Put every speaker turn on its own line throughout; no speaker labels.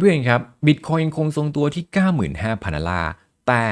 เพื่อนๆครับบิตคอยยังคงทรงตัวที่ 95,000ดอลลาร์แต่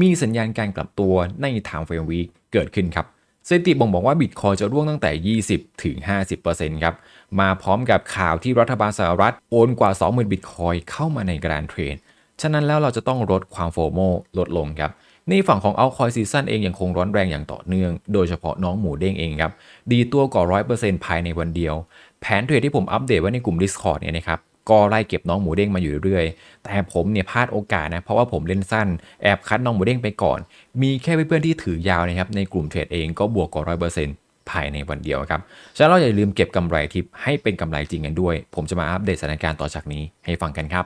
มีสัญญาณการกลับตัวในทางเฟรมวีเกิดขึ้นครับสถิติบ่งบอกว่าบิตคอยจะร่วงตั้งแต่ 20 ถึง 50%ครับ มาพร้อมกับข่าวที่รัฐบาลสหรัฐโอนกว่า 20,000 บิตคอยเข้ามาในกรานเทรด ฉะนั้นแล้วเราจะต้องลดความโฟโมลดลงครับ ในฝั่งของเอาคอยซีซั่นเองยังคงร้อนแรงอย่างต่อเนื่อง โดยเฉพาะน้องหมูเด้งเองครับ ดีตัวกว่า 100%ภายในวันเดียว แผนเทรดที่ผมอัปเดตไว้ในกลุ่ม Discord เนี่ยนะครับ ก็ไล่เก็บน้องหมูเด้งมาอยู่เรื่อยๆ แต่ผมเนี่ยพลาดโอกาสนะ เพราะว่าผมเล่นสั้น แอบคัดน้องหมูเด้งไปก่อน มีแค่เพื่อนๆที่ถือยาวนะครับ ในกลุ่มเทรดเองก็บวกกว่า100%ภายในวันเดียวครับ ฉะนั้นเราอย่าลืมเก็บกำไรทิปให้เป็นกำไรจริงกันด้วย ผมจะมาอัปเดตสถานการณ์ต่อจากนี้ให้ฟังกันครับ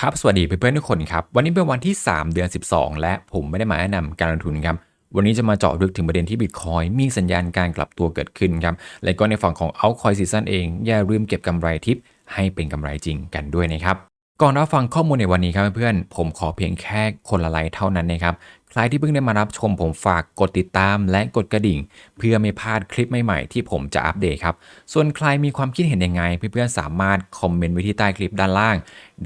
ครับ สวัสดีเพื่อนๆทุกคนครับ วันนี้เป็นวันที่ 3 เดือน 12 และผมไม่ได้มาแนะนำการลงทุนครับ วันนี้จะมาเจาะลึกถึงประเด็นที่ Bitcoin มีสัญญาณการกลับตัวเกิดขึ้นครับ และก็ในฝั่งของ Altcoin Season เอง อย่าลืมเก็บกำไรทิป ให้เป็นกำไรจริงกันด้วยนะครับก่อนรับฟังข้อมูลในวันนี้ครับเพื่อนๆผมขอเพียงแค่คนละไลค์เท่านั้นนะครับใครที่เพิ่งได้มารับชมผมฝากกดติดตามและกดกระดิ่ง เพื่อไม่พลาดคลิปใหม่ๆที่ผมจะอัปเดตครับ ส่วนใครมีความคิดเห็นยังไง เพื่อนๆสามารถคอมเมนต์ไว้ที่ใต้คลิปด้านล่าง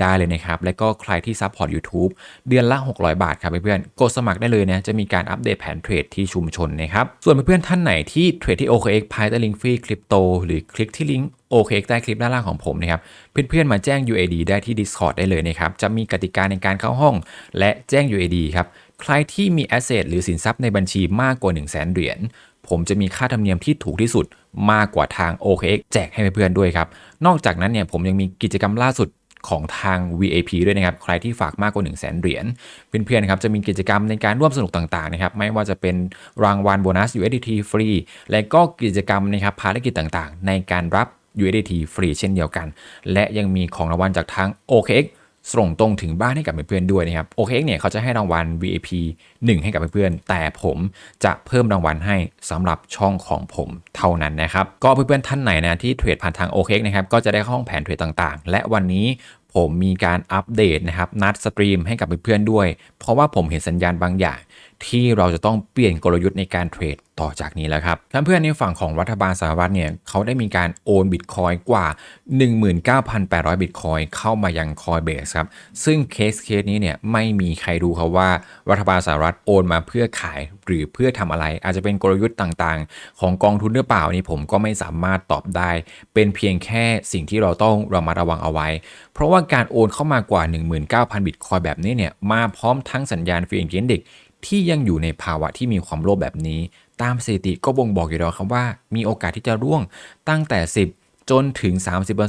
ได้เลยนะครับ และก็ใครที่ซัพพอร์ต YouTube เดือนละ 600 บาทครับเพื่อนๆกดสมัครได้เลยนะจะมีการอัปเดตแผนเทรดที่ชุมชนนะครับส่วนเพื่อนๆท่านไหนที่เทรดที่ OKX ภายใต้ลิงก์ฟรีคริปโตหรือคลิกที่ลิงก์ OKX ใต้คลิปด้านล่างของผมนะครับเพื่อนๆมาแจ้ง UAD ได้ที่ Discord ได้เลยนะครับจะมีกติกาในการเข้าห้อง และแจ้ง UAD ครับ ใครที่มี Asset หรือสินทรัพย์ในบัญชีมากกว่า 1 0 0 0 0แสนเหรียญผมจะมีค่าธรรมเนียมที่ถูกที่สุดมากกว่าทาง OKX แจกให้เพื่อนๆด้วยครับ นอกจากนั้นเนี่ยผมยังมีกิจกรรมล่าสุดของทาง VAP ด้วยนะครับ ใครที่ฝากมากกว่า 1 0 0 0 0แสนเหรียญเพื่อนๆครับจะมีกิจกรรมในการร่วมสนุกต่างๆนะครับไม่ว่าจะเป็นรางวัลโบนัส USDT ฟรีและก็กิจกรรมนะครับภารกิจต่างๆ ในการรับ USDT ฟรีเช่นเดียวกัน และยังมีของรางวัลจากทาง OKX ส่งตรงถึงบ้านให้กับเพื่อนๆด้วยนะครับ OKX เนี่ยเขาจะให้รางวัล VIP 1 ให้กับเพื่อนๆ แต่ผมจะเพิ่มรางวัลให้สำหรับช่องของผมเท่านั้นนะครับ ก็เพื่อนๆท่านไหนนะที่เทรดผ่านทาง OKX นะครับ ก็จะได้ข้าห้องแผนเทรดต่างๆ และวันนี้ผมมีการอัปเดตนะครับนัดสตรีมให้กับเพื่อนๆด้วย เพราะว่าผมเห็นสัญญาณบางอย่าง ที่เราจะต้องเปลี่ยนกลยุทธ์ในการเทรดต่อจากนี้แล้วครับเพื่อนในฝั่งของรัฐบาลสหรัฐเนี่ยเขาได้มีการโอนบิตคอยกว่า 19,800 บิตคอยเข้ามายังคอยเบสครับ ซึ่งเคสเคสนี้เนี่ยไม่มีใครรู้ครับว่า รัฐบาลสหรัฐโอนมาเพื่อขายหรือเพื่อทำอะไร อาจจะเป็นกลยุทธ์ต่างๆ ของกองทุนหรือเปล่านี่ผมก็ไม่สามารถตอบได้ เป็นเพียงแค่สิ่งที่เราต้องเระมัดระวังเอาไว้ เพราะว่าการโอนเข้ามากว่า 19,000 บิตคอยแบบนี้เนี่ย มาพร้อมทั้งสัญญาณฟรีเอ็นเกนเด็ก ที่ยังอยู่ในภาวะที่มีความโลภแบบนี้ ตามสถิติก็บ่งบอกอยู่แล้วครับว่า มีโอกาสที่จะร่วงตั้งแต่ 10 จนถึง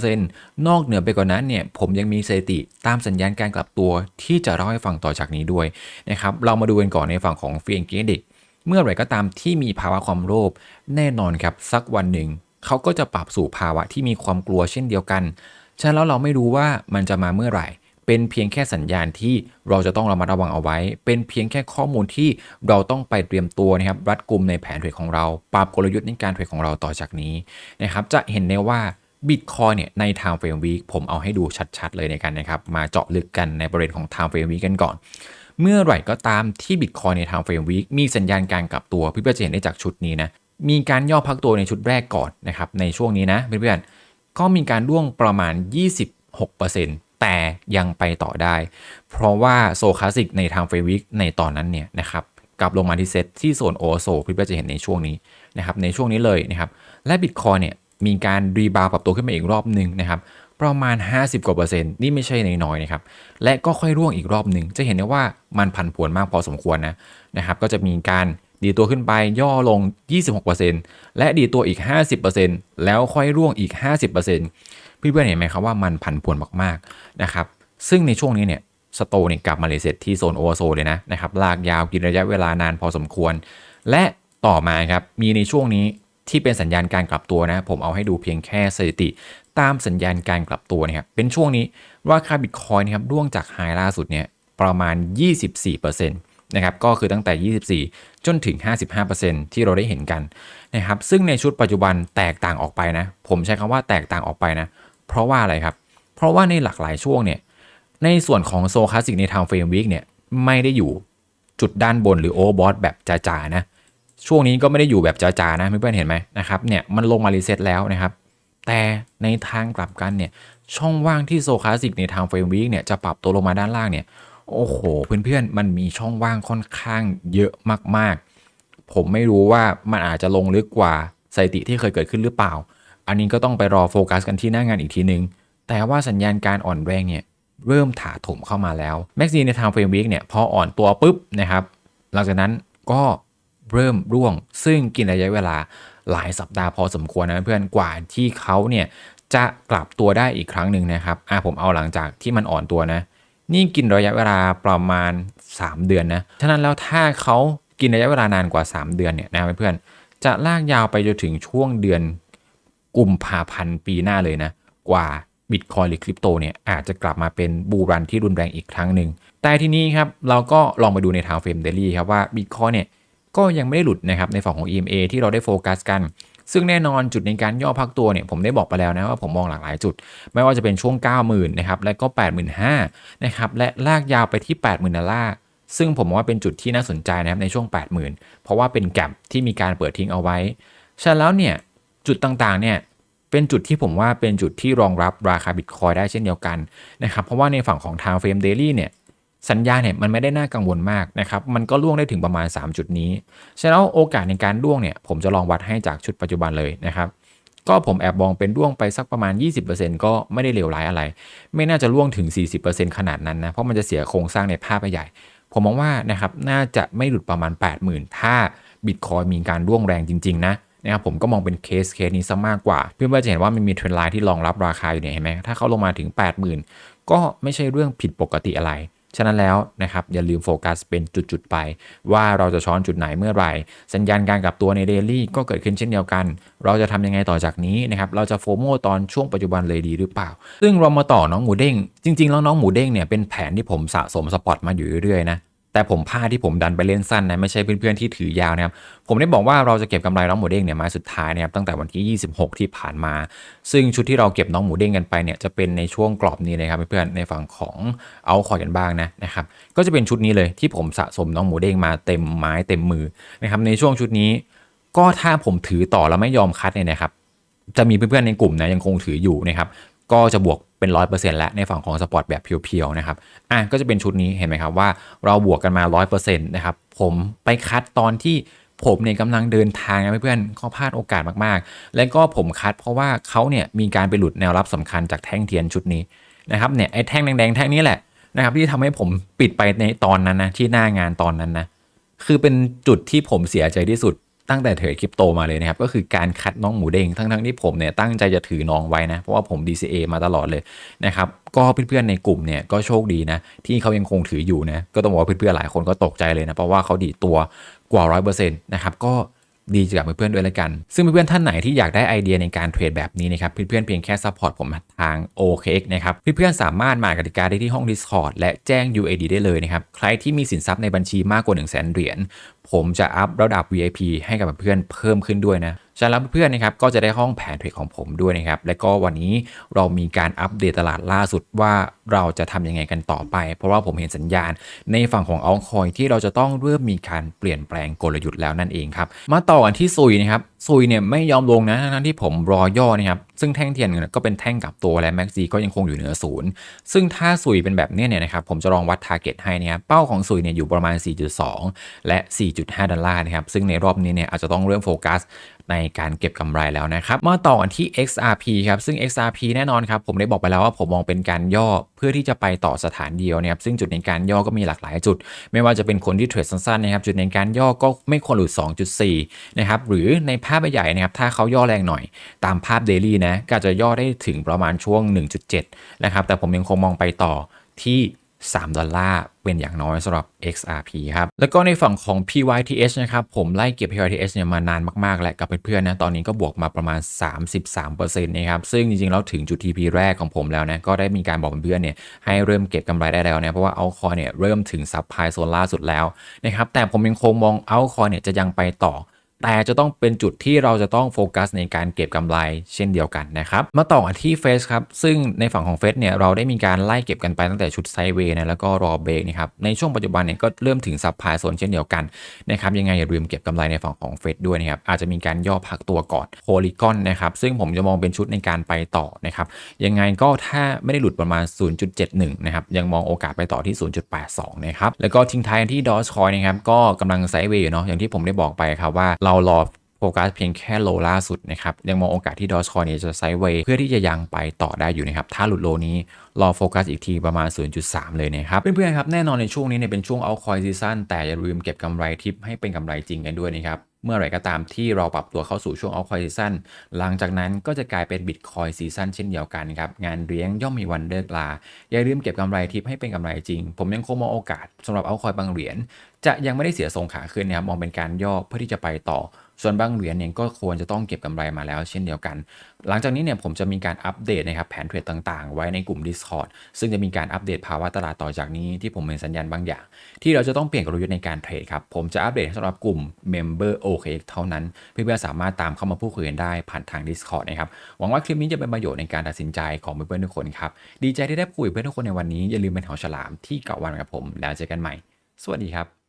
30%นอกเหนือไปกว่านั้นเนี่ยผมยังมีสถิติตามสัญญาณการกลับตัวที่จะเล่าให้ฟังต่อจากนี้ด้วยนะครับเรามาดูกันก่อนในฝั่งของฟีเอนเกเด็กเมื่อไหร่ก็ตามที่มีภาวะความโลภแน่นอนครับสักวันหนึ่งเขาก็จะปรับสู่ภาวะที่มีความกลัวเช่นเดียวกัน ฉะนั้นแล้วเราไม่รู้ว่ามันจะมาเมื่อไหร่ เป็นเพียงแค่สัญญาณที่เราจะต้องระมัดระวังเอาไว้ เป็นเพียงแค่ข้อมูลที่เราต้องไปเตรียมตัวนะครับรัดกุมในแผนเทรดของเรา ปรับกลยุทธ์ในการเทรดของเราต่อจากนี้นะครับจะเห็นได้ว่าบิตคอยเนี่ยใน Time Frame Week ผมเอาให้ดูชัดๆเลยในกันนะครับ มาเจาะลึกกันในประเด็นของ Time Frame Week กันก่อน เมื่อไหร่ก็ตามที่บิตคอยใน Time Frame Week มีสัญญาณการกลับตัวพี่เพื่อนจะเห็นได้จากชุดนี้นะมีการย่อพักตัวในชุดแรกก่อนนะครับในช่วงนี้นะเพื่อนๆก็มีการร่วงประมาณ 26% แต่ยังไปต่อได้ เพราะว่าโซคลาสิกในทางเฟรวิกในตอนนั้นเนี่ยนะครับกลับลงมาที่เซตที่โซนโอโซพี่เพื่อจะเห็นในช่วงนี้นะครับในช่วงนี้เลยนะครับและบิตคอยเนี่ยมีการรีบาวปรับตัวขึ้นมาอีกรอบหนึ่งนะครับประมาณ 50 กว่าเปอร์เซ็นต์นี่ไม่ใช่น้อยๆนะครับและก็ค่อยร่วงอีกรอบหนึ่งจะเห็นได้ว่ามันผันผวนมากพอสมควรนะนะครับก็จะมีการ ดีตัวขึ้นไปย่อลง 26%และดีตัวอีก 50%แล้วค่อยร่วงอีก 50%พี่เพื่อนเห็นไหมครับว่ามันผันผวนมากๆนะครับซึ่งในช่วงนี้เนี่ยสโตเนี่ยกลับมาเลเซตที่โซนโอเวอร์โซเลยนะนะครับลากยาวกินระยะเวลานานพอสมควร และต่อมาครับมีในช่วงนี้ที่เป็นสัญญาณการกลับตัวนะผมเอาให้ดูเพียงแค่สถิติ ตามสัญญาณการกลับตัวนะครับเป็นช่วงนี้ราคาบิตคอยนะครับร่วงจากไฮล่าสุดเนี่ยประมาณ 24% นะครับก็คือตั้งแต่ 24 จนถึง 55%ที่เราได้เห็นกันนะครับซึ่งในชุดปัจจุบันแตกต่างออกไปนะ ผมใช้คำว่าแตกต่างออกไปนะ เพราะว่าอะไรครับ เพราะว่าในหลากหลายช่วงเนี่ยในส่วนของโซคลาสสิกในทางเฟรมวิกเนี่ยไม่ได้อยู่จุดด้านบนหรือโอเวอร์บอทแบบจ๋าๆนะช่วงนี้ก็ไม่ได้อยู่แบบจ๋าๆนะเพื่อนๆเห็นไหมนะครับเนี่ยมันลงมารีเซ็ตแล้วนะครับแต่ในทางกลับกันเนี่ยช่องว่างที่โซคลาสิกในทางเฟรมวีคเนี่ยจะปรับตัวลงมาด้านล่างเนี่ย โอ้โห เพื่อนๆ มันมีช่องว่างค่อนข้างเยอะมากๆ ผมไม่รู้ว่ามันอาจจะลงลึกกว่าสถิติที่เคยเกิดขึ้นหรือเปล่า อันนี้ก็ต้องไปรอโฟกัสกันที่หน้างานอีกทีนึง แต่ว่าสัญญาณการอ่อนแรงเนี่ยเริ่มถาถมเข้ามาแล้วแม็กซีในทางเฟรมวีคเนี่ยพออ่อนตัวปุ๊บนะครับหลังจากนั้นก็เริ่มร่วงซึ่งกินระยะเวลาหลายสัปดาห์พอสมควรนะเพื่อนกว่าที่เขาเนี่ยจะกลับตัวได้อีกครั้งหนึ่งนะครับอะผมเอาหลังจากที่มันอ่อนตัวนะ นี่กินระยะเวลาประมาณ 3 เดือนนะ ฉะนั้นแล้วถ้าเขากินระยะเวลานานกว่า 3 เดือนเนี่ยนะเพื่อนๆจะลากยาวไปจนถึงช่วงเดือนกุมภาพันธ์ปีหน้าเลยนะ กว่าบิตคอยหรือคริปโตเนี่ยอาจจะกลับมาเป็นบูรันที่รุนแรงอีกครั้งหนึ่ง แต่ที่นี้ครับเราก็ลองไปดูในทางเฟรมเดลี่ครับว่าบิตคอยเนี่ยก็ยังไม่ได้หลุดนะครับในฝั่งของ EMA ที่เราได้โฟกัสกัน ซึ่งแน่นอนจุดในการย่อพักตัวเนี่ยผมได้บอกไปแล้วนะว่าผมมองหลากหลายจุด ไม่ว่าจะเป็นช่วง 90,000นะครับและก็ 85,000นะครับและลากยาวไปที่ 80,000ดอลลาร์ซึ่งผมว่าเป็นจุดที่น่าสนใจนะครับในช่วง 80,000 เพราะว่าเป็นแกลบที่มีการเปิดทิ้งเอาไว้ฉะนั้นแล้วเนี่ยจุดต่างๆเนี่ยเป็นจุดที่ผมว่าเป็นจุดที่รองรับราคาบิตคอยได้เช่นเดียวกันนะครับเพราะว่าในฝั่งของทางเฟรมเดลี่เนี่ย สัญญาเนี่ยมันไม่ได้น่ากังวลมากนะครับมันก็ล่วงได้ถึงประมาณ 3 จุดนี้ฉะนั้นโอกาสในการล่วงเนี่ยผมจะลองวัดให้จากชุดปัจจุบันเลยนะครับก็ผมแอบมองเป็นล่วงไปสักประมาณ 20%ก็ไม่ได้เลวร้ายอะไร ไม่น่าจะล่วงถึง 40%ขนาดนั้นนะ เพราะมันจะเสียโครงสร้างในภาพใหญ่ ผมมองว่านะครับน่าจะไม่หลุดประมาณ 80,000 ถ้าบิตคอยมีการร่วงแรงจริง ๆ นะนะครับผมก็มองเป็นเคสเคสนี้ซะมากกว่า เพื่อนๆจะเห็นว่ามันมีเทรนไลน์ที่รองรับราคาอยู่เนี่ยเห็นไหมถ้าเขาลงมาถึง 80,000 ก็ไม่ใช่เรื่องผิดปกติอะไร ฉะนั้นแล้วนะครับอย่าลืมโฟกัสเป็นจุดๆไป ว่าเราจะช้อนจุดไหนเมื่อไหร่ สัญญาณการกลับตัวในเดลี่ก็เกิดขึ้นเช่นเดียวกัน เราจะทำยังไงต่อจากนี้นะครับเราจะโฟโมตอนช่วงปัจจุบันเลยดีหรือเปล่า ซึ่งเรามาต่อน้องหมูเด้งจริง ๆ แล้วน้องหมูเด้งเนี่ยเป็นแผนที่ผมสะสมสปอตมาอยู่เรื่อยๆนะ แต่ผมพลาดที่ผมดันไปเล่นสั้นนะไม่ใช่เพื่อนๆที่ถือยาวนะครับผมได้บอกว่าเราจะเก็บกำไรน้องหมูเด้งเนี่ยมาสุดท้ายนะครับตั้งแต่วันที่ 26 ที่ผ่านมา ซึ่งชุดที่เราเก็บน้องหมูเด้งกันไปเนี่ยจะเป็นในช่วงกรอบนี้นะครับเพื่อนๆในฝั่งของเอาคอยกันบ้างนะนะครับก็จะเป็นชุดนี้เลยที่ผมสะสมน้องหมูเด้งมาเต็มไม้เต็มมือนะครับในช่วงชุดนี้ ก็ถ้าผมถือต่อแล้วไม่ยอมคัดเนี่ยนะครับจะมีเพื่อนๆในกลุ่มนะยังคงถืออยู่นะครับก็จะบวก เป็น 100%แล้วในฝั่งของสปอร์ตแบบเพียวๆนะครับอะก็จะเป็นชุดนี้เห็นไหมครับว่าเราบวกกันมา 100%นะครับผมไปคัดตอนที่ผมเนี่ยกำลังเดินทางนะเพื่อนๆเขาพลาดโอกาสมากๆ และก็ผมคัดเพราะว่าเขาเนี่ยมีการไปหลุดแนวรับสำคัญจากแท่งเทียนชุดนี้นะครับเนี่ยไอ้แท่งแดงๆแท่งนี้แหละนะครับที่ทำให้ผมปิดไปในตอนนั้นนะที่หน้างานตอนนั้นนะคือเป็นจุดที่ผมเสียใจที่สุด ตั้งแต่เทรดคริปโตมาเลยนะครับ ก็คือการคัดน้องหมูเด้งทั้งๆที่ผมเนี่ยตั้งใจจะถือน้องไว้นะ เพราะว่าผม DCA มาตลอดเลยนะครับก็เพื่อนๆในกลุ่มเนี่ยก็โชคดีนะ ที่เขายังคงถืออยู่นะ ก็ต้องบอกว่าเพื่อนๆหลายคนก็ตกใจเลยนะ เพราะว่าเขาดีตัวกว่า 100%นะครับก็ ดีกับเพื่อนๆด้วยแล้วกัน ซึ่งเพื่อนๆท่านไหนที่อยากได้ไอเดียในการเทรดแบบนี้นะครับเพื่อนๆเพียงแค่ซัพพอร์ตผมทาง OKX นะครับเพื่อนๆสามารถมากติกาได้ที่ห้อง Discord และแจ้ง UAD ได้เลยนะครับใครที่มีสินทรัพย์ในบัญชีมากกว่า 1 0 0 0 0แเหรียญผมจะอัพระดับ VIP ให้กับเพื่อนเพิ่มขึ้นด้วยนะ ฉะนั้นเพื่อนนะครับก็จะได้ห้องแผนเทรดของผมด้วยนะครับ และก็วันนี้เรามีการอัปเดตตลาดล่าสุดว่าเราจะทำยังไงกันต่อไป เพราะว่าผมเห็นสัญญาณในฝั่งของเอาคอยที่เราจะต้องเริ่มมีการเปลี่ยนแปลงกลยุทธ์แล้วนั่นเองครับ มาต่อกันที่ซุยนะครับซุยเนี่ยไม่ยอมลงนะทั้งที่ผมรอย่อนะครับ ซึ่งแท่งเทียนก็เป็นแท่งกับตัวและแม็กซีก็ยังคงอยู่เหนือศูนย์ซึ่งถ้าซุยเป็นแบบนี้เนี่ยนะครับผมจะลองวัดทาร์เก็ตให้นะครับเป้าของซุยเนี่ยอยู่ประมาณ 4.2 และ 4.5 ดอลลาร์นะครับซึ่งในรอบนี้เนี่ยอาจจะต้องเริ่มโฟกัสในการเก็บกำไรแล้วนะครับ มาต่อกันที่ XRP ครับ ซึ่ง XRP แน่นอนครับ ผมได้บอกไปแล้วว่าผมมองเป็นการย่อเพื่อที่จะไปต่อสถานเดียวนะครับ ซึ่งจุดในการย่อก็มีหลากหลายจุด ไม่ว่าจะเป็นคนที่เทรดสั้นๆนะครับ จุดในการย่อก็ไม่ควรหลุด 2.4 นะครับ หรือในภาพใหญ่นะครับ ถ้าเขาย่อแรงหน่อย ตามภาพเดลี่นะก็จะย่อได้ถึงประมาณช่วง 1.7 นะครับ แต่ผมยังคงมองไปต่อที่ 3 ดอลลาร์เป็นอย่างน้อยสำหรับ XRP ครับ แล้วก็ในฝั่งของ PYTH นะครับ ผมไล่เก็บ PYTH เนี่ยมานานมาก ๆ แล้วกับเพื่อนๆนะ ตอนนี้ก็บวกมาประมาณ 33%นะครับ ซึ่งจริง ๆ แล้วถึงจุด TP แรกของผมแล้วนะ ก็ได้มีการบอกเพื่อนๆเนี่ยให้เริ่มเก็บกำไรได้แล้วนะ เพราะว่าเอาคอเนี่ยเริ่มถึงซับไพโซนล่าสุดแล้วนะครับ แต่ผมยังคงมองเอาคอเนี่ยจะยังไปต่อ แต่จะต้องเป็นจุดที่เราจะต้องโฟกัสในการเก็บกำไรเช่นเดียวกันนะครับมาต่อกันที่เฟสครับซึ่งในฝั่งของเฟสเนี่ยเราได้มีการไล่เก็บกันไปตั้งแต่ชุดไซเวย์นะแล้วก็รอเบรกนะครับในช่วงปัจจุบันเนี่ยก็เริ่มถึงซับพลายโซนเช่นเดียวกันนะครับยังไงอย่าลืมเก็บกำไรในฝั่งของเฟสด้วยนะครับอาจจะมีการย่อพักตัวก่อนโพลีกอนนะครับซึ่งผมจะมองเป็นชุดในการไปต่อนะครับยังไงก็ถ้าไม่ได้หลุดประมาณ 0.71 นะครับยังมองโอกาสไปต่อที่ 0.82 นะครับแล้วก็ทิ้งท้ายที่ดอสคอยนะครับก็กำลังไซเวย์อยู่เนาะอย่างที่ผมได้บอกไปครับว่าเราเรารอโฟกัสเพียงแค่โลล่าสุดนะครับ ยังมองโอกาสที่ดอชคอยเนี่ยจะไซด์เวย์เพื่อที่จะยังไปต่อได้อยู่นะครับ ถ้าหลุดโลนี้รอโฟกัสอีกทีประมาณ 0.3 เลยนะครับ เพื่อนๆครับ แน่นอนในช่วงนี้เนี่ยเป็นช่วงเอาคอยซีซั่นแต่อย่าลืมเก็บกำไรทิปให้เป็นกำไรจริงกันด้วยนะครับ เมื่อไหร่ก็ตามที่เราปรับตัวเข้าสู่ช่วงออฟคอยซีซันหลังจากนั้นก็จะกลายเป็นบิตคอยซีซันเช่นเดียวกันครับ งานเลี้ยงย่อมมีวันเลิกลา อย่าลืมเก็บกำไรทิปให้เป็นกำไรจริง ผมยังคงมองโอกาสสำหรับเอาคอยบางเหรียญจะยังไม่ได้เสียทรงขาขึ้นนะครับมองเป็นการย่อเพื่อที่จะไปต่อ ส่วนบางเหรียญเนี่ยก็ควรจะต้องเก็บกำไรมาแล้วเช่นเดียวกัน หลังจากนี้เนี่ยผมจะมีการอัปเดตนะครับแผนเทรดต่างๆ ไว้ในกลุ่ม Discord ซึ่งจะมีการอัปเดตภาวะตลาดต่อจากนี้ที่ผมเห็นสัญญาณบางอย่าง ที่เราจะต้องเปลี่ยนกลยุทธ์ในการเทรดครับผมจะอัปเดตสำหรับกลุ่ม Member OK เท่านั้น เพื่อนๆสามารถตามเข้ามาพูดคุยกันได้ผ่านทาง Discord นะครับหวังว่าคลิปนี้จะเป็นประโยชน์ในการตัดสินใจของเพื่อนๆทุกคนครับดีใจที่ได้คุยกับเพื่อนทุกคนในวันนี้อย่าลืมเป็นหาฉลามที่เกาะวันกับผม แล้วเจอกันใหม่ สวัสดีครับ